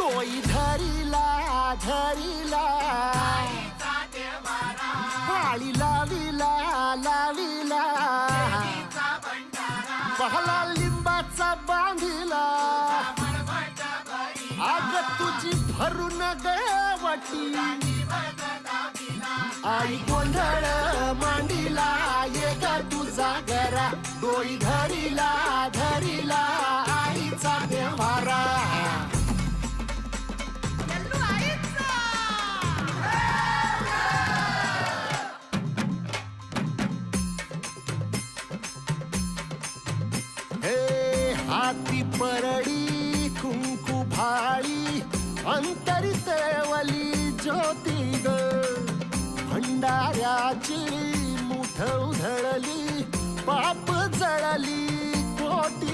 डोई धरिला धरिला. पाळी लाविला लाविला. पहला लिंबाचा बांधिला. आग तुझी भरून गवटी आई गोंधळ मांडीला ये ग तुझा घरा डोई धरिला धरिला. आईचा देवा. हाती परडी कुंकू भाळी अंतरी तेवली ज्योती ग. भंडाऱ्याची मुठ उधळली पाप जळली कोटी